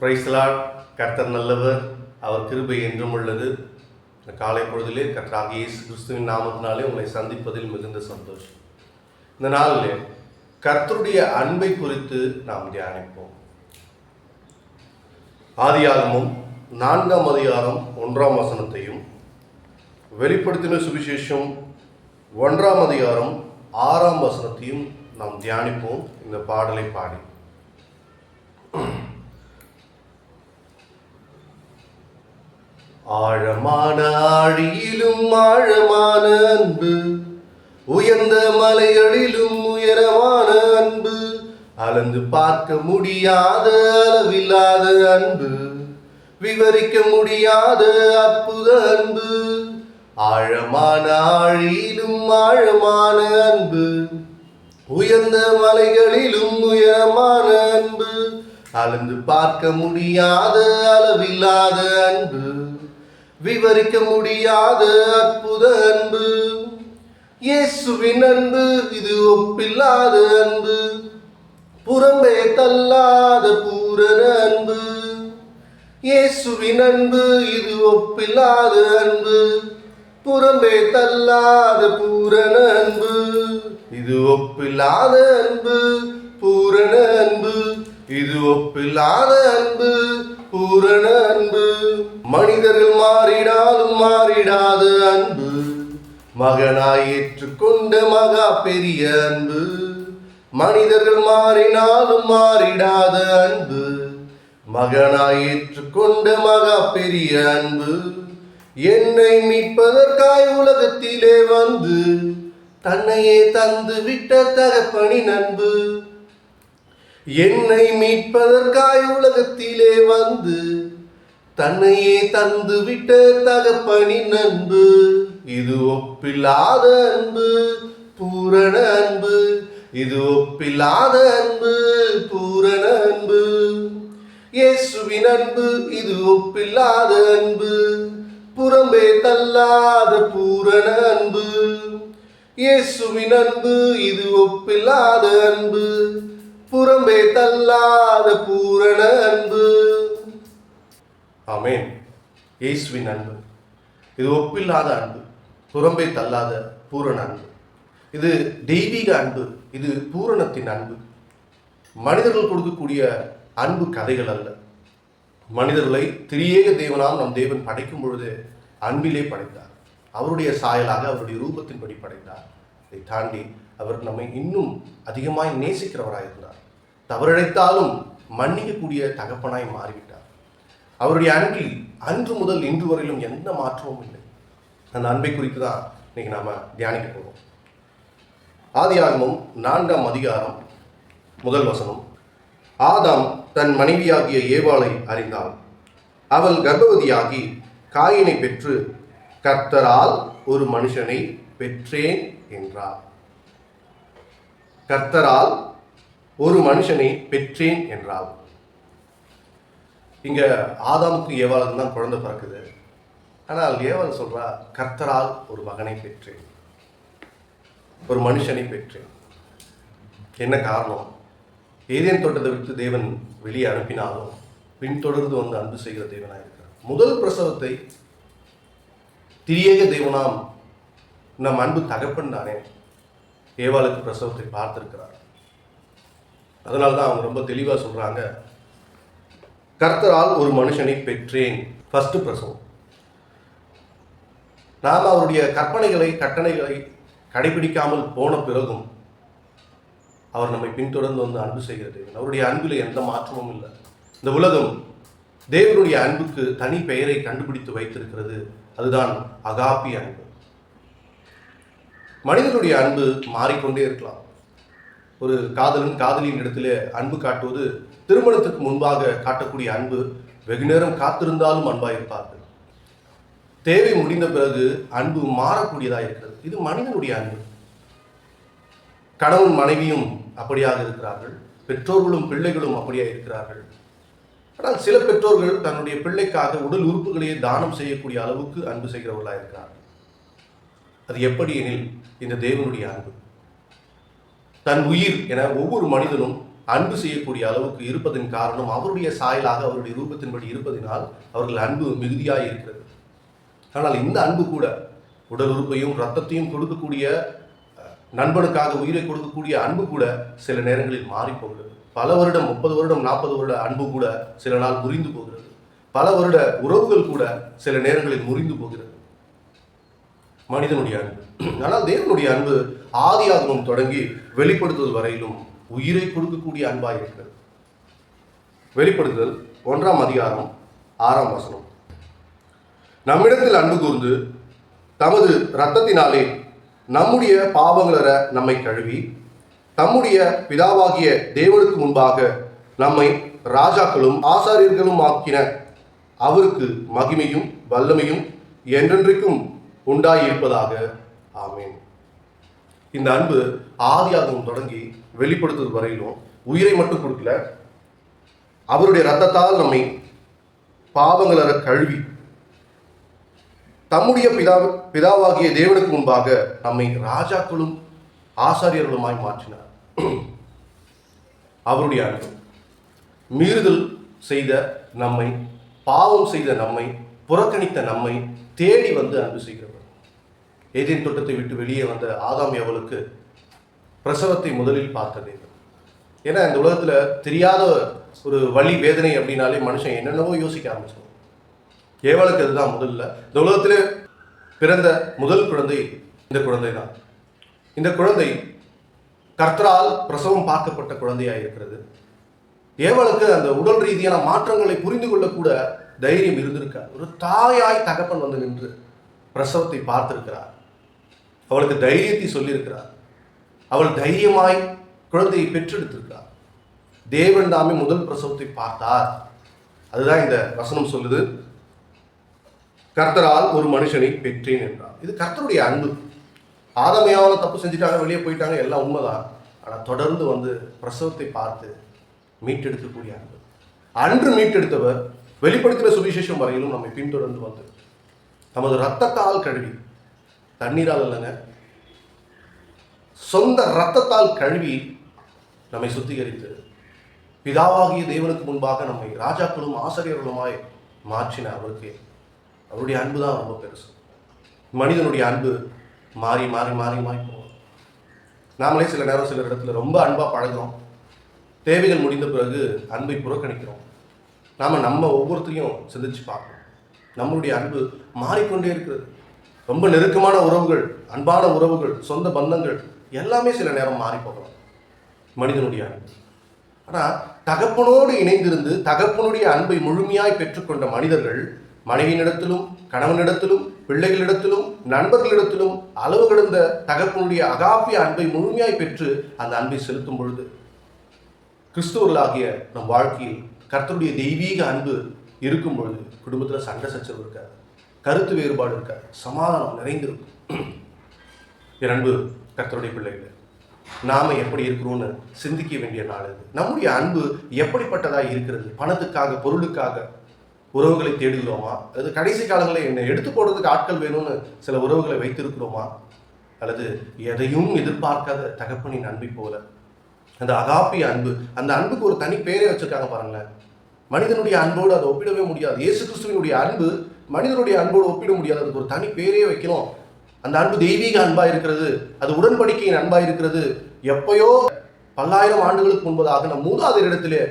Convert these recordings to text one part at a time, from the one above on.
பிரைஸ்லாட் கர்த்தர் நல்லவர். அவர் கிருபை என்றும் உள்ளது. இந்த காலை பொழுதிலே கர்த்தராகிய இயேசு கிறிஸ்துவின் நாமத்தினாலே உங்களை சந்திப்பதில் மிகுந்த சந்தோஷம். இந்த நாளில் கர்த்தருடைய அன்பை குறித்து நாம் தியானிப்போம். ஆதியாகமும் நான்காம் அதிகாரம் ஒன்றாம் வசனத்தையும் வெளிப்படுத்தின சுவிசேஷம் ஒன்றாம் அதிகாரம் ஆறாம் வசனத்தையும் நாம் தியானிப்போம். இந்த பாடலை பாடி. ஆழமான ஆழியிலும் ஆழமான அன்பு உயர்ந்த மலைகளிலும் உயரமான அன்பு அளந்து பார்க்க முடியாத அளவில்லாத அன்பு விவரிக்க முடியாத அற்புத அன்பு ஆழமான ஆழியிலும் ஆழமான அன்பு உயர்ந்த மலைகளிலும் உயரமான அன்பு அளந்து பார்க்க முடியாத அளவில்லாத அன்பு. விவரிக்க முடியாத அற்புத அன்பு. இயேசுவின் அன்பு இது ஒப்பில்லாத அன்பு. புறம்பே தள்ளாத பூரண அன்பு. இயேசுவின் அன்பு இது ஒப்பில்லாத அன்பு. புறம்பே தள்ளாத பூரண அன்பு. இது ஒப்பில்லாத அன்பு பூரண அன்பு. இது ஒப்பில்லாத அன்பு பூரண அன்பு. மனிதர்கள் மாறிடாலும் மாறிடாத அன்பு. மகனாய் ஏற்றுக்கொண்ட மகா பெரிய அன்பு. மனிதர்கள் மாறினாலும் மாறிடாத அன்பு. மகனாய் ஏற்றுக்கொண்ட மகா பெரிய அன்பு. என்னை மீட்பதற்காய் உலகத்திலே வந்து தன்னையே தந்து விட்ட தகப்பனின் அன்பு. என்னை மீட்பதற்காய் உலகத்திலே வந்து தன்னையே தந்து விட்ட தகப்பனின் அன்பு இது ஒப்பில்லாத அன்பு பூரண அன்பு இது ஒப்பில்லாத அன்பு பூரண அன்பு. இயேசுவின் அன்பு இது ஒப்பில்லாத அன்பு புறம்பே தள்ளாத பூரண அன்பு. இயேசுவின் அன்பு இது ஒப்பில்லாத அன்பு புறம்பே தள்ளாத பூரண அன்பு. ஆமேன். இயேசுவின் அன்பு. இது ஒப்பில்லாத அன்பு புறம்பே தள்ளாத பூரண அன்பு. இது தெய்வீக அன்பு இது பூரணத்தின் அன்பு. மனிதர்கள் கொடுக்கக்கூடிய அன்பு கதைகள் அல்ல. மனிதர்களை திரியேக தேவனால் நம் தேவன் படைக்கும் பொழுது அன்பிலே படைத்தார். அவருடைய சாயலாக அவருடைய ரூபத்தின்படி படைத்தார். இதை தாண்டி அவர் நம்மை இன்னும் அதிகமாய் நேசிக்கிறவராக இருந்தார் தவறிழைத்தாலும் மன்னிக்கக்கூடிய தகப்பனாய் மாறிவிட்டார். அவருடைய அன்பில் அன்று முதல் இன்று வரையிலும் எந்த மாற்றமும் இல்லை. அந்த அன்பை குறித்து தான் இன்னைக்கு நாம் தியானிக்க போகிறோம் ஆதியாகமும் நான்காம் அதிகாரம் முதல் வசனம். ஆதாம் தன் மனைவியாகிய ஏவாளை அறிந்தாள். அவள் கர்ப்பவதியாகி காயினை பெற்று கர்த்தரால் ஒரு மனுஷனை பெற்றேன் என்றார் கர்த்தரால் ஒரு மனுஷனை பெற்றேன் என்றாள். இங்கே ஆதாமுக்கு ஏவாளுக்கு தான் குழந்தை பிறக்குது. ஆனால் ஏவாள் சொல்றா கர்த்தரால் ஒரு மகனை பெற்றேன். ஒரு மனுஷனை பெற்றேன். என்ன காரணம்? ஏதேன் தோட்டத்தை விட்டு தேவன் வெளியே அனுப்பினாலும் பின்தொடர்ந்து வந்து அன்பு செய்கிற தேவனாக இருக்கிறார். முதல் பிரசவத்தை திரியேக தேவனாம் நம் அன்பு தகப்பன் தானே ஏவாளுக்கு பிரசவத்தை பார்த்திருக்கிறார். அதனால தான் அவங்க ரொம்ப தெளிவாக சொல்றாங்க கர்த்தரால் ஒரு மனுஷனை பெற்றேன். ஃபர்ஸ்ட் பிரசவம். நாம் அவருடைய கற்பனைகளை கட்டளைகளை கடைபிடிக்காமல் போன பிறகும் அவர் நம்மை பின்தொடர்ந்து வந்து அன்பு செய்கிறது அவருடைய அன்பில் எந்த மாற்றமும் இல்லை. இந்த உலகம் தேவனுடைய அன்புக்கு தனி பெயரை கண்டுபிடித்து வைத்திருக்கிறது. அதுதான் அகாப்பி அன்பு. மனிதனுடைய அன்பு மாறிக்கொண்டே இருக்கலாம். ஒரு காதலன் காதலியின் இடத்துல அன்பு காட்டுவது திருமணத்துக்கு முன்பாக காட்டக்கூடிய அன்பு வெகு நேரம் காத்திருந்தாலும் அன்பாக இருப்பார்கள் தேவை முடிந்த பிறகு அன்பு மாறக்கூடியதாக இருக்கிறது. இது மனிதனுடைய அன்பு. கணவன் மனைவியும் அப்படியாக இருக்கிறார்கள். பெற்றோர்களும் பிள்ளைகளும் அப்படியாக இருக்கிறார்கள். ஆனால் சில பெற்றோர்கள் தன்னுடைய பிள்ளைக்காக உடல் உறுப்புகளையே தானம் செய்யக்கூடிய அளவுக்கு அன்பு செய்கிறவர்களாக இருக்கிறார்கள். அது எப்படி எனில் இந்த தேவனுடைய அன்பு. தன் உயிர் என ஒவ்வொரு மனிதனும் அன்பு செய்யக்கூடிய அளவுக்கு இருப்பதன் காரணம் அவருடைய சாயலாக அவருடைய ரூபத்தின்படி இருப்பதினால் அவர்கள் அன்பு மிகுதியாக இருக்கிறது. ஆனால் இந்த அன்பு கூட உடல் உறுப்பையும் ரத்தத்தையும் கொடுக்கக்கூடிய நண்பனுக்காக உயிரை கொடுக்கக்கூடிய அன்பு கூட சில நேரங்களில் மாறி போகிறது. பல வருடம் முப்பது வருடம் நாற்பது வருட அன்பு கூட சில நாள் முறிந்து போகிறது. பல வருட உறவுகள் கூட சில நேரங்களில் முறிந்து போகிறது. மனிதனுடைய அன்பு. ஆனால் தேவனுடைய அன்பு ஆதியாகமம் தொடங்கி வெளிப்படுத்துவது வரையிலும் உயிரை கொடுக்கக்கூடிய அன்பாக இருக்கிறது. வெளிப்படுத்துதல் ஒன்றாம் அதிகாரம் ஆறாம் வசனம். நம்மிடத்தில் அன்பு கூர்ந்து தமது இரத்தத்தினாலே நம்முடைய பாவங்களற நம்மை கழுவி தம்முடைய பிதாவாகிய தேவனுக்கு முன்பாக நம்மை ராஜாக்களும் ஆசாரியர்களும் ஆக்கின அவருக்கு மகிமையும் வல்லமையும் என்றென்றைக்கும் உண்டாயிருப்பதாக. ஆமேன். இந்த அன்பு ஆதியாகவும் தொடங்கி வெளிப்படுத்துவது வரையிலும் உயிரை மட்டும் கொடுக்கல அவருடைய ரத்தத்தால் நம்மை பாவங்களற கழுவி தம்முடைய பிதா பிதாவாகிய தேவனுக்கு முன்பாக நம்மை ராஜாக்களும் ஆசாரியர்களுமாய் மாற்றினார். அவருடைய அன்பு மீறுதல் செய்த நம்மை பாவம் செய்த நம்மை புறக்கணித்த நம்மை தேடி வந்து அன்பு செய்கிறவர். ஏதேன் தோட்டத்தை விட்டு வெளியே வந்த ஆதாம் எவளுக்கு பிரசவத்தை முதலில் பார்த்தது தேவன் ஏன்னா இந்த உலகத்தில் தெரியாத ஒரு வழி வேதனை அப்படின்னாலே மனுஷன் என்னென்னவோ யோசிக்க ஆரம்பிச்சிடும் ஏவலுக்கு அதுதான் முதல்ல. இந்த உலகத்திலே பிறந்த முதல் குழந்தை இந்த குழந்தை தான் இந்த குழந்தை கர்த்தரால் பிரசவம் பார்க்கப்பட்ட குழந்தையாக இருக்கிறது. ஏவலுக்கு அந்த உடல் ரீதியான மாற்றங்களை புரிந்து கொள்ளக்கூட தைரியம் இருந்திருக்கார் ஒரு தாயாய் தகப்பன் வந்து நின்று பிரசவத்தை பார்த்திருக்கிறார். அவளுக்கு தைரியத்தை சொல்லியிருக்கிறார். அவள் தைரியமாய் குழந்தையை பெற்றெடுத்திருக்கிறார். தேவன் தாமே முதல் பிரசவத்தை பார்த்தார். அதுதான் இந்த வசனம் சொல்லுது. கர்த்தரால் ஒரு மனுஷனை பெற்றேன் என்றார். இது கர்த்தருடைய அன்பு. ஆதமையாவில் தப்பு செஞ்சுட்டாங்க வெளியே போயிட்டாங்க எல்லாம் உண்மைதான். ஆனால் தொடர்ந்து வந்து பிரசவத்தை பார்த்து மீட்டெடுக்கக்கூடிய அன்பு. அன்று மீட்டெடுத்தவர் வெளிப்படுத்தின சுவிசேஷம் வரையிலும் நம்மை பின்தொடர்ந்து வந்து நமது ரத்தத்தால் கழுவி தண்ணீரால் இல்லைங்க சொந்த ரத்தத்தால் கழுவி நம்மை சுத்திகரித்து பிதாவாகிய தேவனுக்கு முன்பாக நம்மை ராஜாக்களும் ஆசிரியர்களுமாய் மாற்றின அவருக்கு. அவருடைய அன்பு தான் ரொம்ப பெருசு. மனிதனுடைய அன்பு மாறி மாறி மாறி மாறி போகும். நாமளே சில நேரம் சில இடத்துல ரொம்ப அன்பாக பழகுறோம். தேவைகள் முடிந்த பிறகு அன்பை புறக்கணிக்கிறோம். நாம் நம்ம ஒவ்வொருத்தரையும் சிந்திச்சு பார்க்கணும். நம்மளுடைய அன்பு மாறிக்கொண்டே இருக்கிறது. ரொம்ப நெருக்கமான உறவுகள் அன்பான உறவுகள் சொந்த பந்தங்கள் எல்லாமே சில நேரம் மாறி போகலாம். மனிதனுடைய அன்பு. ஆனால் தகப்பனோடு இணைந்திருந்து தகப்பனுடைய அன்பை முழுமையாய் பெற்றுக்கொண்ட மனிதர்கள் மனைவியினிடத்திலும் கணவனிடத்திலும் பிள்ளைகளிடத்திலும் நண்பர்களிடத்திலும் அளவு கடந்த தகப்பனுடைய அகாப்பிய அன்பை முழுமையாய் பெற்று அந்த அன்பை செலுத்தும் பொழுது கிறிஸ்துவர்களாகிய நம் வாழ்க்கையில் கர்த்தருடைய தெய்வீக அன்பு இருக்கும் பொழுது குடும்பத்தில் சண்டை சச்சரவு இருக்காது. கருத்து வேறுபாடு இருக்காது. சமாதானம் நிறைந்திருக்கும். என் அன்பு கர்த்தருடைய பிள்ளைகள் நாம எப்படி இருக்கிறோம்னு சிந்திக்க வேண்டிய நாள் இது. நம்முடைய அன்பு எப்படிப்பட்டதாக இருக்கிறது? பணத்துக்காக பொருளுக்காக உறவுகளை தேடுகிறோமா? அல்லது கடைசி காலங்களில் என்னை எடுத்து போடுறதுக்கு ஆட்கள் வேணும்னு சில உறவுகளை வைத்திருக்கிறோமா? அல்லது எதையும் எதிர்பார்க்காத தகப்பனின் அன்பை போல. அந்த அகாப்பிய அன்பு அந்த அன்புக்கு ஒரு தனி பேரே வச்சிருக்காங்க பாருங்களேன். மனிதனுடைய அன்போடு அதை ஒப்பிடவே முடியாது. இயேசு கிறிஸ்துவனுடைய அன்பு மனிதனுடைய அன்போடு ஒப்பிட முடியாது. அதுக்கு ஒரு தனி பேரே வைக்கணும். அந்த அன்பு தெய்வீக அன்பா இருக்கிறது அது உடன்படிக்கையின் அன்பா இருக்கிறது. எப்பயோ பல்லாயிரம் ஆண்டுகளுக்கு முன்பதாக நம் மூதாதையரிடத்திலே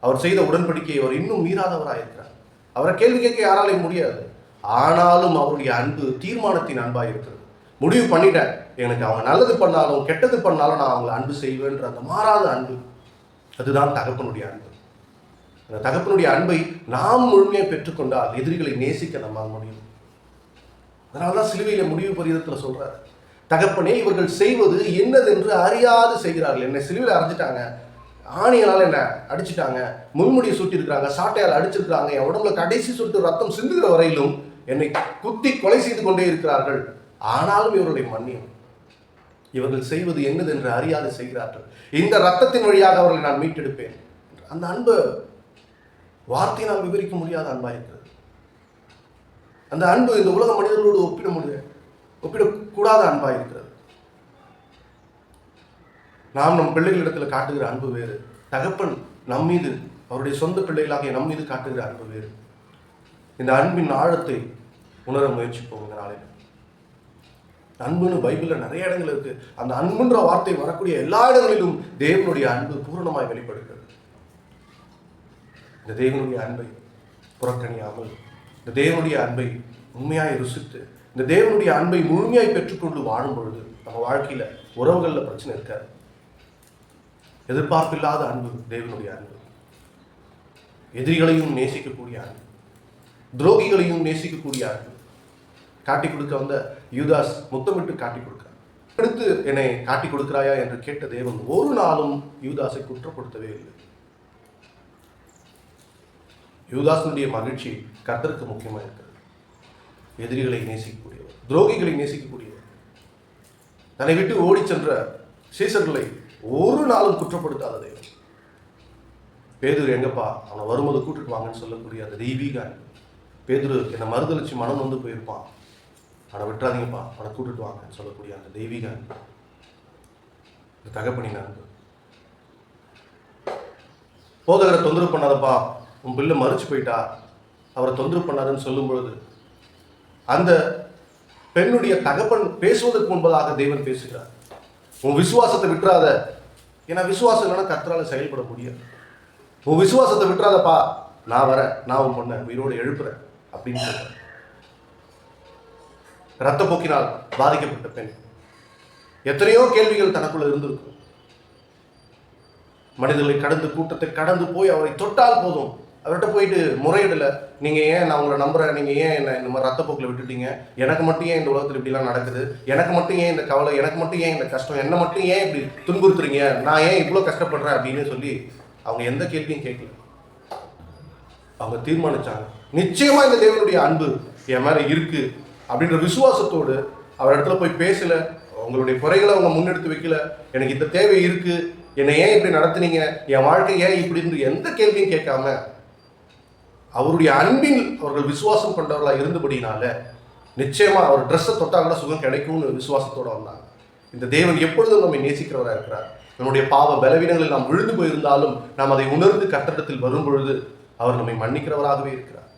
அவர் செய்த உடன்படிக்கையை அவர் இன்னும் மீறாதவராக இருக்கிறார். அவரை கேள்வி கேட்க யாராலையும் முடியாது. ஆனாலும் அவருடைய அன்பு தீர்மானத்தின் அன்பாக இருக்கிறது. முடிவு பண்ணிட்டேன். எனக்கு அவங்க நல்லது பண்ணாலும் கெட்டது பண்ணாலும் நான் அவங்களை அன்பு செய்வேன்ற அந்த மாறாத அன்பு. அதுதான் தகப்பனுடைய அன்பு. அந்த தகப்பனுடைய அன்பை நாம் முழுமையாக பெற்றுக்கொண்டால் எதிரிகளை நேசிக்க நம்மால் முடியும். அதனால தான் சிலுவையில் முடிவு பரிதத்தில் சொல்கிறார் தகப்பனே இவர்கள் செய்வது என்னதென்று அறியாது செய்கிறார்கள். என்னை சிலுவையில் அரைஞ்சிட்டாங்க. ஆணியனால் என்ன அடிச்சிட்டாங்க. முன்முடியை சுட்டியிருக்கிறாங்க சாட்டையால் அடிச்சிருக்கிறாங்க. என் உடம்புல கடைசி சுட்டு ரத்தம் சிந்துகிற வரையிலும் என்னை குத்தி கொலை செய்து கொண்டே இருக்கிறார்கள். ஆனாலும் இவருடைய மன்னியம். இவர்கள் செய்வது என்னது என்று அறியாது செய்கிறார்கள். இந்த ரத்தத்தின் வழியாக அவர்களை நான் மீட்டெடுப்பேன். அந்த அன்பு வார்த்தையினால் விவரிக்க முடியாத அன்பாக இருக்கிறது அந்த அன்பு இந்த உலக மனிதர்களோடு ஒப்பிட முடிய ஒப்பிடக்கூடாத அன்பாக இருக்கிறது. நாம் நம் பிள்ளைகளிடத்தில் காட்டுகிற அன்பு வேறு. தகப்பன் நம் மீது அவருடைய சொந்த பிள்ளைகளாகிய நம் மீது காட்டுகிற அன்பு வேறு. இந்த அன்பின் ஆழத்தை உணர முயற்சிப்போம் இந்த நாளில். அன்புன்னு பைபிளில் நிறைய இடங்கள் இருக்கு. அந்த அன்புன்ற வார்த்தை வரக்கூடிய எல்லா இடங்களிலும் தேவனுடைய அன்பு பூரணமாய் வெளிப்படுகிறது. இந்த தேவனுடைய அன்பை புறக்கணியாமல் இந்த தேவனுடைய அன்பை உண்மையாய் ருசித்து இந்த தேவனுடைய அன்பை முழுமையாய் பெற்றுக்கொண்டு வாழும் பொழுது நம்ம வாழ்க்கையில உறவுகளில் பிரச்சனை இருக்காது. எதிர்பார்ப்பில்லாத அன்பு தேவனுடைய அன்பு. எதிரிகளையும் நேசிக்கக்கூடிய அன்பு. துரோகிகளையும் நேசிக்கக்கூடிய அன்பு. காட்டி கொடுக்க வந்த யூதாஸ் முத்தமிட்டு காட்டி கொடுக்க அடுத்து என்னை காட்டி கொடுக்கிறாயா என்று கேட்ட தேவன் ஒரு நாளும் யூதாஸை குற்றப்படுத்தவே இல்லை. யூதாசனுடைய மகிழ்ச்சி கர்த்தருக்கு முக்கியமாக இருக்கிறது. எதிரிகளை நேசிக்கக்கூடியவர் துரோகிகளை நேசிக்கக்கூடியவர். தன்னை விட்டு ஓடிச் சென்ற சீசர்களை ஒரு நாளும் குற்றப்படுத்தாத பேதூர் எங்கப்பா? அவனை வரும்போது கூட்டிட்டு வாங்கன்னு சொல்லக்கூடிய அந்த தெய்வீக பேதூர் பேதுரு என்னை மறுதளிச்சு மனம் வந்து போயிருப்பான். அவனை விட்டுறாதீங்கப்பா அவனை கூட்டிட்டு வாங்கன்னு சொல்லக்கூடிய அந்த தெய்வீக அன்பு. இந்த தகப்பனின் அன்பு. போதகரை தொந்தரவு பண்ணாதப்பா. உன் பிள்ளை மறுச்சு போயிட்டா? அவரை தொந்தரவு பண்ணாருன்னு சொல்லும் பொழுது அந்த பெண்ணுடைய தகப்பன் பேசுவதற்கு முன்பதாக தெய்வன் பேசுகிறார். உன் விசுவாசத்தை விட்டுறாத. ஏன்னா விசுவாசம் இல்லைன்னா கர்த்தரால செயல்பட முடியாது. உன் விசுவாசத்தை விட்டுறாதப்பா. நான் வரேன். நான் உன் பொண்ணை உயிரோடு எழுப்புறேன். அப்படின்னு சொல்றேன் ரத்தப்போக்கினால் பாதிக்கப்பட்ட பெண். எத்தனையோ கேள்விகள் தனக்குள்ள இருந்திருக்கும். மனிதர்களை கடந்து கூட்டத்தை கடந்து போய் அவரை தொட்டால் போதும். அவர்கிட்ட போயிட்டு முறையிடல. நீங்கள் ஏன் நான் உங்களை நம்புகிறேன் நீங்கள் ஏன் என்ன இந்த மாதிரி ரத்தப்போக்கில் விட்டுட்டீங்க? எனக்கு மட்டும் ஏன் இந்த உலகத்தில் இப்படிலாம் நடக்குது? எனக்கு மட்டும் ஏன் இந்த கவலை? எனக்கு மட்டும் ஏன் இந்த கஷ்டம்? என்ன மட்டும் ஏன் இப்படி துன்புறுத்துறீங்க? நான் ஏன் இவ்வளோ கஷ்டப்படுறேன்? அப்படின்னு சொல்லி அவங்க எந்த கேள்வியும் கேட்கல. அவங்க தீர்மானிச்சாங்க. நிச்சயமாக இந்த தேவனுடைய அன்பு என் மேலே இருக்குது அப்படின்ற விசுவாசத்தோடு அவர் இடத்துல போய் பேசல. உங்களுடைய குறைகளை அவங்க முன்னெடுத்து வைக்கல. எனக்கு இந்த தேவை இருக்குது என்னை ஏன் இப்படி நடத்துனீங்க? என் வாழ்க்கை ஏன் இப்படி இருந்து எந்த கேள்வியும் கேட்காம அவருடைய அன்பில் அவர்கள் விசுவாசம் கொண்டவர்களாக இருந்தபடினால நிச்சயமாக அவர் ட்ரெஸ்ஸை தொட்டால் கூட சுகம் கிடைக்கும்னு விசுவாசத்தோட வந்தாங்க. இந்த தேவன் எப்பொழுதும் நம்மை நேசிக்கிறவராக இருக்கிறார். நம்முடைய பாவ பலவீனங்களில் நாம் விழுந்து போயிருந்தாலும் நாம் அதை உணர்ந்து கட்டடத்தில் வரும் பொழுது அவர் நம்மை மன்னிக்கிறவராகவே இருக்கிறார்.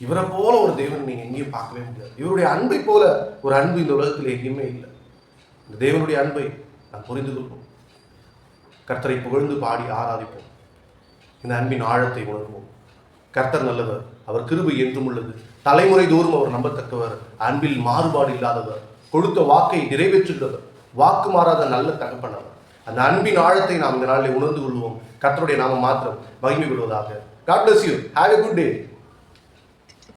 இவரை போல ஒரு தேவன் நீங்க எங்கேயும் பார்க்கவே முடியாது. இவருடைய அன்பை போல ஒரு அன்பு இந்த உலகத்தில் எங்கேயுமே இல்லை. இந்த தேவனுடைய அன்பை நாம் புரிந்து கொள்வோம். கர்த்தரை புகழ்ந்து பாடி ஆராதிப்போம். இந்த அன்பின் ஆழத்தை உணர்வோம். கர்த்தர் நல்லவர் அவர் கிருபை என்றும் உள்ளது. தலைமுறை தோறும் அவர் நம்பத்தக்கவர் அன்பில் மாறுபாடு இல்லாதவர் கொடுத்த வாக்கை நிறைவேற்றுகிறவர் வாக்கு மாறாத நல்ல தகப்பனவர். அந்த அன்பின் ஆழத்தை நாம் இந்த நாளில் உணர்ந்து கொள்வோம். கர்த்தருடைய நாம மாத்திரம் மகிமை விடுவதாக God bless you. Have a good